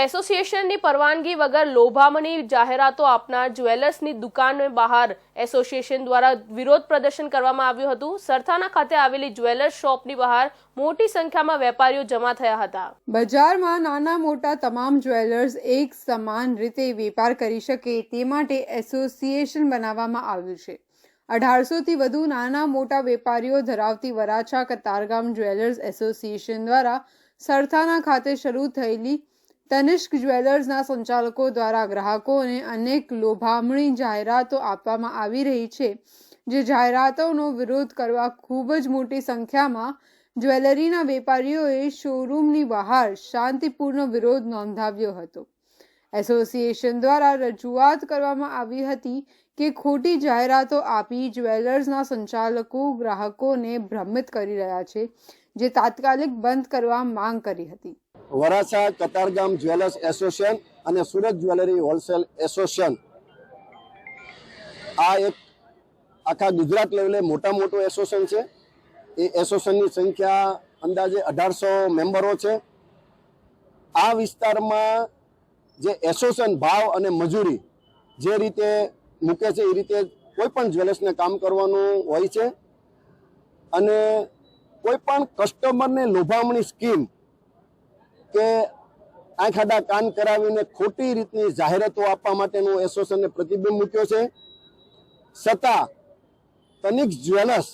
એસોસિએશનની પરવાનગી વગર લોભામણી જાહેરાતો આપનાર જ્વેલર્સની દુકાન બહાર એસોસિએશન દ્વારા વિરોધ પ્રદર્શન કરવામાં આવ્યું હતું. સરથાના ખાતે આવેલી જ્વેલર્સ શોપની બહાર મોટી સંખ્યામાં વેપારીઓ જમા થયા હતા. બજારમાં નાના મોટા તમામ જ્વેલર્સ એક સમાન રીતે વેપાર કરી શકે તે માટે એસોસિએશન બનાવવામાં આવ્યું છે. અઢારસોથી વધુ નાના મોટા વેપારીઓ ધરાવતી વરાછા કતારગામ જ્વેલર્સ એસોસિએશન દ્વારા સરથાના ખાતે શરૂ થયેલી તનિષ્ક જ્વેલર્સના સંચાલકો દ્વારા ગ્રાહકોને અનેક લોભામણી જાહેરાતો આપવામાં આવી રહી છે, જે જાહેરાતોનો વિરોધ કરવા ખૂબ જ મોટી સંખ્યામાં જ્વેલરીના વેપારીઓએ શોરૂમની બહાર શાંતિપૂર્ણ વિરોધ નોંધાવ્યો હતો. એસોસિએશન દ્વારા રજૂઆત કરવામાં આવી હતી કે ખોટી જાહેરાતો આપી જ્વેલર્સના સંચાલકો ગ્રાહકોને ભ્રમિત કરી રહ્યા છે, જે તાત્કાલિક બંધ કરવા માંગ કરી હતી. વરાછા કતારગામ જ્વેલર્સ એસોસિએશન અને સુરત જ્વેલરી હોલસેલ એસોસિએશન. આ એક આખા ગુજરાત લેવલે મોટા મોટું એસોસિએશન છે. એ એસોસિએશનની સંખ્યા અંદાજે અઢારસો મેમ્બરો છે. આ વિસ્તારમાં જે એસોસિએશન ભાવ અને મજૂરી જે રીતે મૂકે છે એ રીતે કોઈ પણ જ્વેલર્સને કામ કરવાનું હોય છે. અને કોઈ પણ કસ્ટમરને લોભામણી સ્કીમ કે આંખ આડા કાન કરાવીને ખોટી રીતની જાહેરાતો આપવા માટેનો એસોસિએશનને પ્રતિબંધ મૂક્યો છે. છતાં તનિક જ્વેલર્સ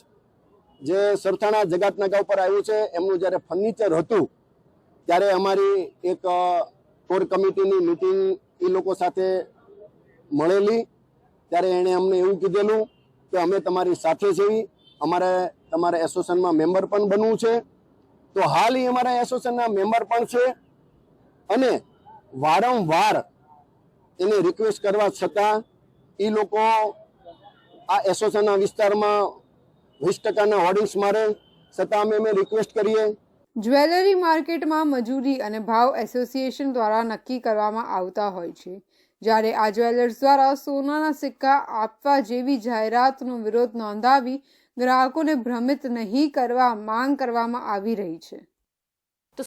જે સરથાણા જગાતનાકા ઉપર આવ્યું છે, એમનું જ્યારે ફર્નિચર હતું, ત્યારે અમારી એક કોર કમિટીની મિટિંગ એ લોકો સાથે મળેલી. ત્યારે એણે અમને એવું કીધેલું કે અમે તમારી સાથે છીએ, અમારે તમારા એસોસિએશનમાં મેમ્બર પણ બનવું છે. તો હાલ એ અમારા એસોસિએશનના મેમ્બર પણ છે. અને વારંવાર એને રિક્વેસ્ટ કરવા છતાં એ લોકો આ એસોસિએશનના વિસ્તારમાં વીસ ટકાના હોર્ડિંગ્સ મારે. છતાં અમે અમે રિક્વેસ્ટ કરીએ. જ્વેલરી માર્કેટમાં મજૂરી અને ભાવ એસોસિએશન દ્વારા નક્કી કરવામાં આવતા હોય છે. જ્યારે આ જ્વેલર્સ દ્વારા સોનાના સિક્કા આપવા જેવી જાહેરાતનો વિરોધ નોંધાવી ગ્રાહકોને ભ્રમિત નહીં કરવા માંગ કરવામાં આવી રહી છે.